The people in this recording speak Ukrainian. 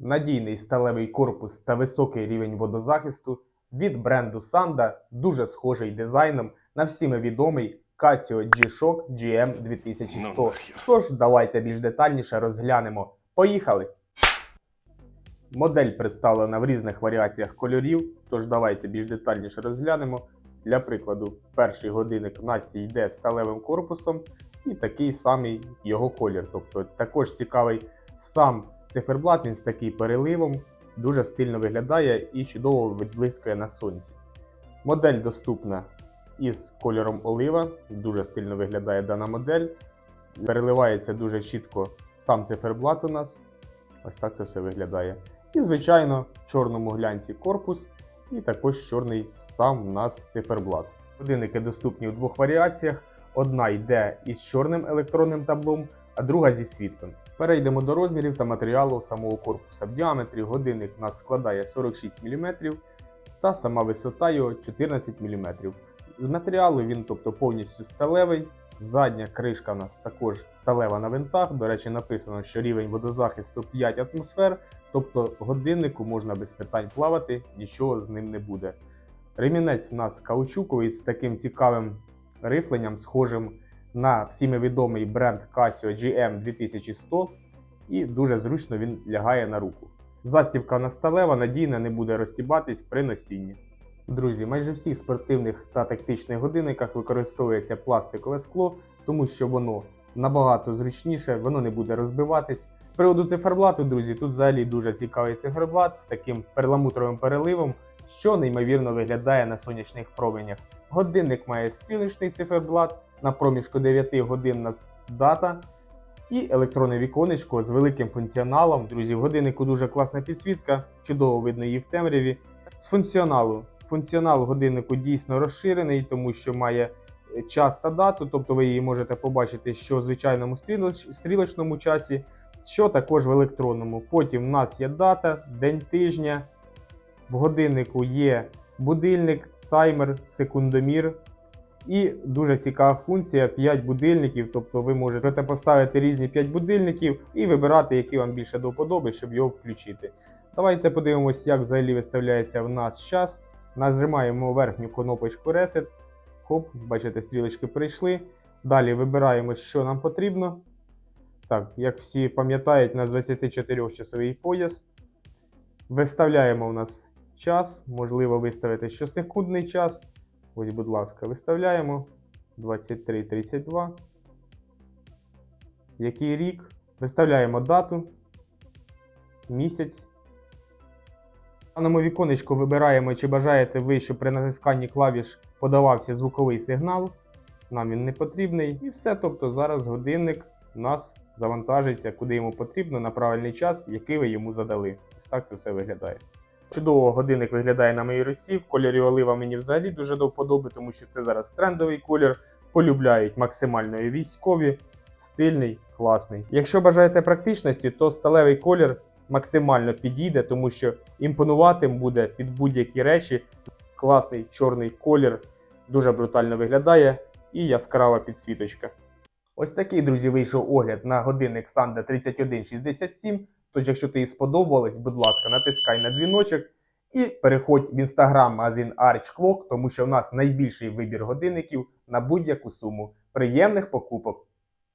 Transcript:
Надійний сталевий корпус та високий рівень водозахисту від бренду Sanda дуже схожий дизайном на всіми відомий Casio G-Shock GM 2100. Ну. Тож давайте більш детальніше розглянемо. Поїхали! Модель представлена в різних варіаціях кольорів, тож давайте більш детальніше розглянемо. Для прикладу, перший годинник в нас йде сталевим корпусом і такий самий його колір. Тобто також цікавий сам циферблат, він з таким переливом, дуже стильно виглядає і чудово відблискує на сонці. Модель доступна із кольором олива, дуже стильно виглядає дана модель. Переливається дуже чітко сам циферблат у нас. Ось так це все виглядає. І, звичайно, в чорному глянці корпус, і також чорний сам у нас циферблат. Годинники доступні у двох варіаціях. Одна йде із чорним електронним таблом, а друга зі світлим. Перейдемо до розмірів та матеріалу самого корпуса. В діаметрі годинник у нас складає 46 мм, та сама висота його 14 мм. З матеріалу він тобто повністю сталевий. Задня кришка у нас також сталева на винтах. До речі, написано, що рівень водозахисту 5 атмосфер, тобто годиннику можна без питань плавати, нічого з ним не буде. Ремінець у нас каучуковий з таким цікавим рифленням, схожим на всіми відомий бренд Casio GM 2100, і дуже зручно він лягає на руку. Застібка у нас сталева, надійна, не буде розтібатись при носінні. Друзі, майже всіх спортивних та тактичних годинниках використовується пластикове скло, тому що воно набагато зручніше, воно не буде розбиватись. З приводу циферблату, друзі, тут взагалі дуже цікавий циферблат з таким перламутровим переливом, що неймовірно виглядає на сонячних променях. Годинник має стрілочний циферблат, на проміжку 9 годин у нас дата. І електронне віконечко з великим функціоналом. Друзі, в годиннику дуже класна підсвітка, чудово видно її в темряві. З функціоналу. Функціонал годиннику дійсно розширений, тому що має е, час та дату, тобто ви її можете побачити, що в звичайному стрілочному часі, що також в електронному. Потім в нас є дата, день тижня. В годиннику є будильник, таймер, секундомір. І дуже цікава функція 5 будильників. Тобто ви можете поставити різні 5 будильників і вибирати, який вам більше до вподоби, щоб його включити. Давайте подивимось, як взагалі виставляється в нас час. Нажимаємо верхню кнопочку Reset. Хоп, бачите, стрілочки прийшли. Далі вибираємо, що нам потрібно. Так, як всі пам'ятають, у нас 24-часовий пояс. Виставляємо у нас час. Можливо виставити щосекундний час. Ось, будь ласка, виставляємо 23.32. Який рік? Виставляємо дату, місяць. В даному віконечку вибираємо, чи бажаєте ви, щоб при натисканні клавіш подавався звуковий сигнал. Нам він не потрібний. І все. Тобто зараз годинник у нас завантажиться, куди йому потрібно, на правильний час, який ви йому задали. Ось так це все виглядає. Чудово годинник виглядає на моїй руці. В кольорі олива мені взагалі дуже до вподоби, тому що це зараз трендовий колір. Полюбляють максимально і військові, стильний, класний. Якщо бажаєте практичності, то сталевий колір максимально підійде, тому що імпонуватим буде під будь-які речі. Класний чорний колір, дуже брутально виглядає і яскрава підсвіточка. Ось такий, друзі, вийшов огляд на годинник Sanda 3167. Тож, якщо тобі сподобалось, будь ласка, натискай на дзвіночок і переходь в інстаграм-магазин Arch Clock, тому що в нас найбільший вибір годинників на будь-яку суму. Приємних покупок!